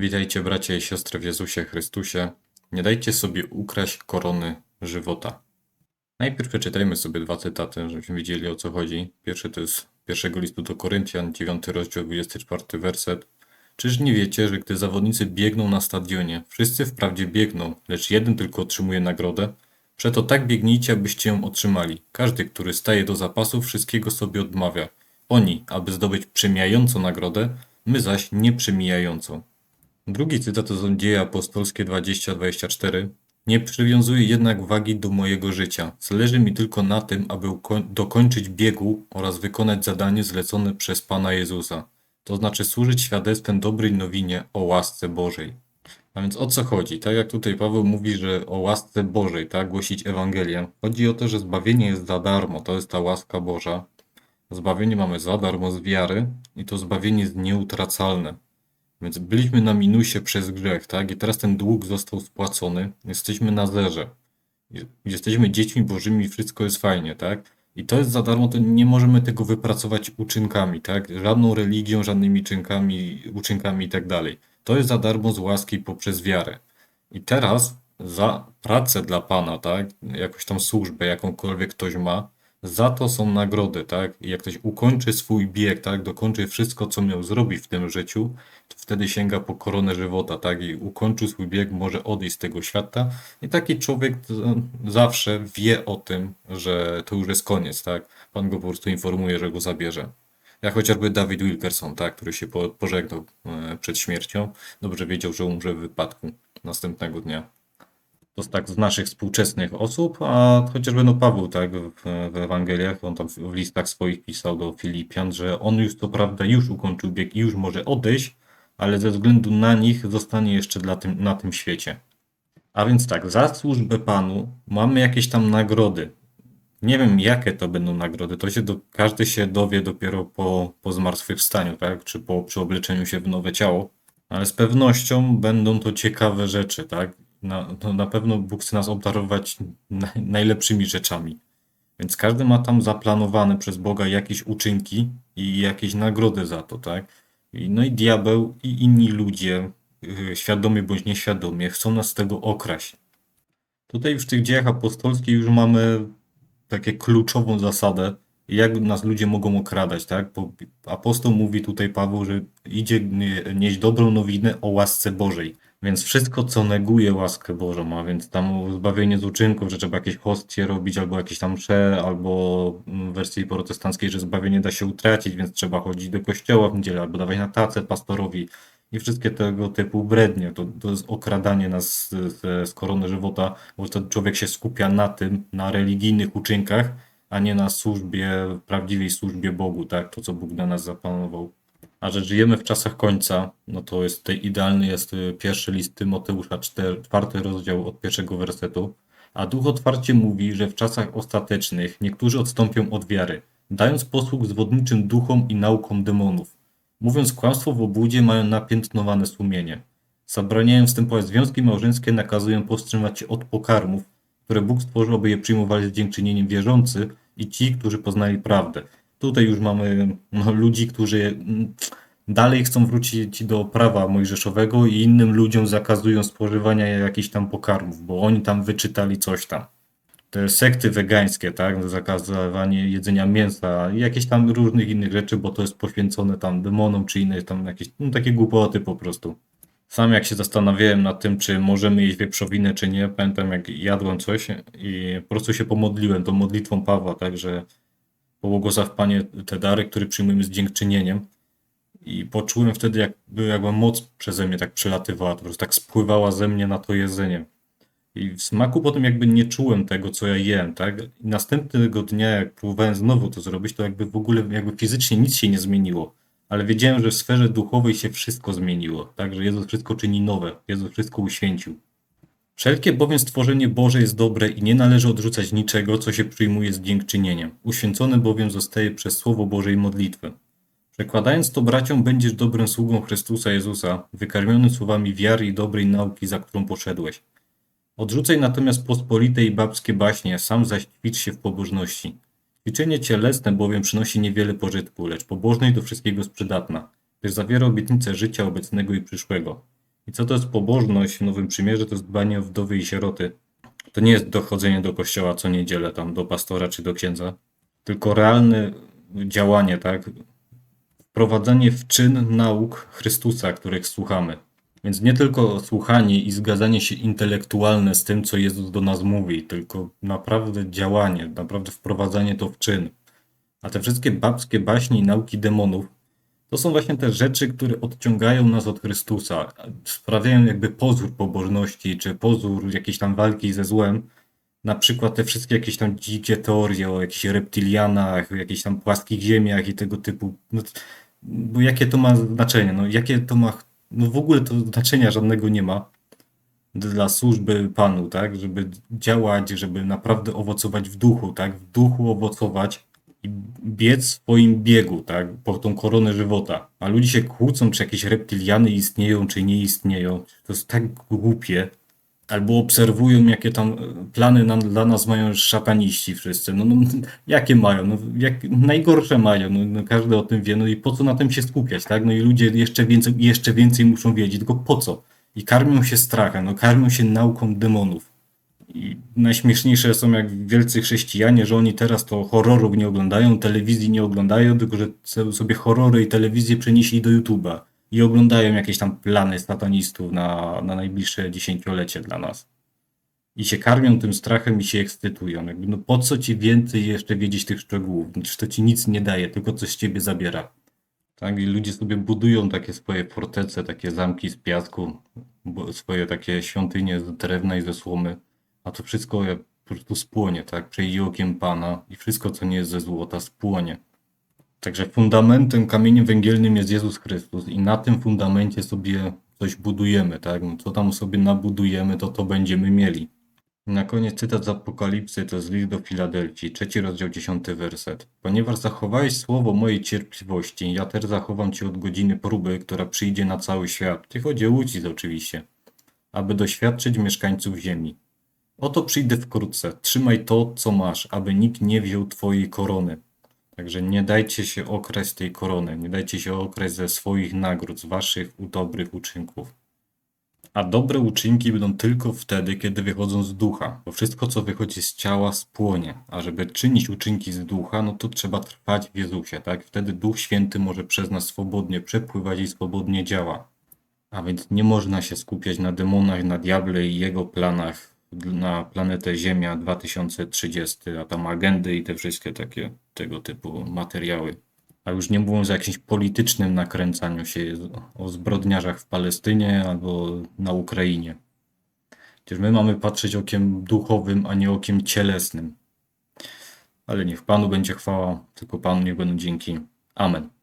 Witajcie bracia i siostry w Jezusie Chrystusie. Nie dajcie sobie ukraść korony żywota. Najpierw przeczytajmy sobie dwa cytaty, żebyśmy wiedzieli o co chodzi. Pierwszy to jest pierwszego listu do Koryntian, 9 rozdział, 24 werset. Czyż nie wiecie, że gdy zawodnicy biegną na stadionie, wszyscy wprawdzie biegną, lecz jeden tylko otrzymuje nagrodę? Przeto tak biegnijcie, abyście ją otrzymali. Każdy, który staje do zapasu, wszystkiego sobie odmawia. Oni, aby zdobyć przemijającą nagrodę, my zaś nieprzemijającą. Drugi cytat to są Dzieje Apostolskie 20-24. Nie przywiązuję jednak wagi do mojego życia. Zależy mi tylko na tym, aby dokończyć biegu oraz wykonać zadanie zlecone przez Pana Jezusa. To znaczy służyć świadectwem dobrej nowinie o łasce Bożej. A więc o co chodzi? Tak jak tutaj Paweł mówi, że o łasce Bożej, tak, głosić Ewangelię. Chodzi o to, że zbawienie jest za darmo, to jest ta łaska Boża. Zbawienie mamy za darmo z wiary i to zbawienie jest nieutracalne. Więc byliśmy na minusie przez grzech, tak? I teraz ten dług został spłacony. Jesteśmy na zerze. Je- Jesteśmy dziećmi bożymi, wszystko jest fajnie, tak? I to jest za darmo, to nie możemy tego wypracować uczynkami, tak? Żadną religią, żadnymi czynkami, uczynkami i tak dalej. To jest za darmo z łaski poprzez wiarę. I teraz za pracę dla Pana, tak? Jakąś tam służbę, jakąkolwiek ktoś ma, za to są nagrody, tak? I jak ktoś ukończy swój bieg, tak? Dokończy wszystko, co miał zrobić w tym życiu, to wtedy sięga po koronę żywota, tak? I ukończył swój bieg, może odejść z tego świata. I taki człowiek e, zawsze wie o tym, że to już jest koniec, tak? Pan go po prostu informuje, że go zabierze. Jak chociażby David Wilkerson, tak? Który się po, pożegnał e, przed śmiercią. Dobrze wiedział, że umrze w wypadku następnego dnia. To tak z naszych współczesnych osób, a chociażby no Paweł, tak, w, w Ewangeliach, on tam w, w listach swoich pisał do Filipian, że on już co prawda już ukończył bieg i już może odejść, ale ze względu na nich zostanie jeszcze dla tym, na tym świecie. A więc tak, za służbę Panu mamy jakieś tam nagrody. Nie wiem, jakie to będą nagrody. To się do, każdy się dowie dopiero po, po zmartwychwstaniu, tak? Czy po przyobleczeniu się w nowe ciało. Ale z pewnością będą to ciekawe rzeczy, tak? Na, to na pewno Bóg chce nas obdarować na, najlepszymi rzeczami. Więc każdy ma tam zaplanowane przez Boga jakieś uczynki i jakieś nagrody za to, tak? No i diabeł i inni ludzie, yy, świadomie bądź nieświadomie, chcą nas z tego okraść. Tutaj w tych dziejach apostolskich już mamy takie kluczową zasadę, jak nas ludzie mogą okradać, tak? Bo apostoł mówi tutaj Paweł, że idzie nie- nieść dobrą nowinę o łasce Bożej. Więc wszystko, co neguje łaskę Bożą, a więc tam zbawienie z uczynków, że trzeba jakieś hostie robić, albo jakieś tam msze, albo mm, w wersji protestanckiej, że zbawienie da się utracić, więc trzeba chodzić do kościoła w niedzielę, albo dawać na tacę pastorowi i wszystkie tego typu brednie. To, to jest okradanie nas z, z, korony żywota, bo wtedy człowiek się skupia na tym, na religijnych uczynkach, a nie na służbie, prawdziwej służbie Bogu, tak? To, co Bóg dla nas zaplanował. A że żyjemy w czasach końca, no to jest tutaj idealny jest y, pierwszy list Tymoteusza, czwarty rozdział od pierwszego wersetu. A duch otwarcie mówi, że w czasach ostatecznych niektórzy odstąpią od wiary, dając posług zwodniczym duchom i naukom demonów. Mówiąc kłamstwo w obłudzie, mają napiętnowane sumienie. Zabraniają wstępować związki małżeńskie, nakazują powstrzymać się od pokarmów, które Bóg stworzył, aby je przyjmowali z dziękczynieniem wierzący i ci, którzy poznali prawdę. Tutaj już mamy no, ludzi, którzy mm, dalej chcą wrócić do prawa mojżeszowego i innym ludziom zakazują spożywania jakichś tam pokarmów, bo oni tam wyczytali coś tam. Te sekty wegańskie, tak, zakazywanie jedzenia mięsa i jakieś tam różnych innych rzeczy, bo to jest poświęcone tam demonom czy inne tam jakieś, no takie głupoty po prostu. Sam jak się zastanawiałem nad tym, czy możemy jeść wieprzowinę, czy nie, pamiętam jak jadłem coś i po prostu się pomodliłem tą modlitwą Pawła, tak, że pobłogosław Panie te dary, które przyjmujemy z dziękczynieniem. I poczułem wtedy, jakby, jakby moc przeze mnie tak przelatywała, po prostu tak spływała ze mnie na to jedzenie. I w smaku potem jakby nie czułem tego, co ja jem, tak? I następnego dnia, jak próbowałem znowu to zrobić, to jakby w ogóle jakby fizycznie nic się nie zmieniło. Ale wiedziałem, że w sferze duchowej się wszystko zmieniło, tak? Że Jezus wszystko czyni nowe, Jezus wszystko uświęcił. Wszelkie bowiem stworzenie Boże jest dobre i nie należy odrzucać niczego, co się przyjmuje z dziękczynieniem. Uświęcony bowiem zostaje przez Słowo Boże i modlitwę. Przekładając to braciom, będziesz dobrym sługą Chrystusa Jezusa, wykarmiony słowami wiary i dobrej nauki, za którą poszedłeś. Odrzucaj natomiast pospolite i babskie baśnie, sam zaś ćwicz się w pobożności. Ćwiczenie cielesne bowiem przynosi niewiele pożytku, lecz pobożność do wszystkiego jest przydatna, gdyż zawiera obietnicę życia obecnego i przyszłego. I co to jest pobożność w Nowym Przymierzu? To jest dbanie o wdowy i sieroty. To nie jest dochodzenie do kościoła co niedzielę, tam do pastora czy do księdza, tylko realne działanie, tak? Wprowadzanie w czyn nauk Chrystusa, których słuchamy. Więc nie tylko słuchanie i zgadzanie się intelektualne z tym, co Jezus do nas mówi, tylko naprawdę działanie, naprawdę wprowadzanie to w czyn. A te wszystkie babskie baśnie i nauki demonów to są właśnie te rzeczy, które odciągają nas od Chrystusa, sprawiają jakby pozór pobożności, czy pozór jakiejś tam walki ze złem. Na przykład te wszystkie jakieś tam dzikie teorie o jakichś reptilianach, o jakichś tam płaskich ziemiach i tego typu. No, bo jakie to ma znaczenie? No, jakie to ma. No w ogóle to znaczenia żadnego nie ma dla służby Panu, tak? Żeby działać, żeby naprawdę owocować w duchu, tak? W duchu owocować biec w swoim biegu, tak? Po tą koronę żywota. A ludzie się kłócą, czy jakieś reptiliany istnieją, czy nie istnieją. To jest tak głupie. Albo obserwują, jakie tam e, plany nam, dla nas mają szataniści wszyscy. No, no jakie mają? No, jak, najgorsze mają. No, no, każdy o tym wie. No i po co na tym się skupiać, tak? No i ludzie jeszcze więcej, jeszcze więcej muszą wiedzieć. Tylko po co? I karmią się strachem, no karmią się nauką demonów. I najśmieszniejsze są jak wielcy chrześcijanie, że oni teraz to horrorów nie oglądają, telewizji nie oglądają, tylko że sobie horrory i telewizję przenieśli do YouTube'a i oglądają jakieś tam plany satanistów na, na najbliższe dziesięciolecie dla nas. I się karmią tym strachem i się ekscytują. Jakby, no po co ci więcej jeszcze wiedzieć tych szczegółów? Przecież to ci nic nie daje, tylko coś z ciebie zabiera. Tak, i ludzie sobie budują takie swoje fortece, takie zamki z piasku, swoje takie świątynie z drewna i ze słomy, a to wszystko po prostu spłonie, tak? Przejdzie okiem Pana i wszystko, co nie jest ze złota, spłonie. Także fundamentem, kamieniem węgielnym jest Jezus Chrystus i na tym fundamencie sobie coś budujemy, tak? No, Co tam sobie nabudujemy, to to będziemy mieli. Na koniec cytat z Apokalipsy, to jest list do Filadelfii, trzeci rozdział, dziesiąty werset. Ponieważ zachowałeś słowo mojej cierpliwości, ja też zachowam cię od godziny próby, która przyjdzie na cały świat. Tu chodzi o oczywiście, aby doświadczyć mieszkańców ziemi. Oto przyjdę wkrótce, trzymaj to, co masz, aby nikt nie wziął twojej korony. Także nie dajcie się okraść tej korony, nie dajcie się okraść ze swoich nagród, z waszych dobrych uczynków. A dobre uczynki będą tylko wtedy, kiedy wychodzą z ducha, bo wszystko, co wychodzi z ciała, spłonie. A żeby czynić uczynki z ducha, no to trzeba trwać w Jezusie, tak? Wtedy Duch Święty może przez nas swobodnie przepływać i swobodnie działa. A więc nie można się skupiać na demonach, na diable i jego planach na planetę Ziemia 2030, a tam agendy i te wszystkie takie tego typu materiały. A już nie mówiąc o jakimś politycznym nakręcaniu się o zbrodniarzach w Palestynie albo na Ukrainie. Przecież my mamy patrzeć okiem duchowym, a nie okiem cielesnym. Ale niech Panu będzie chwała, tylko Panu niech będą dzięki. Amen.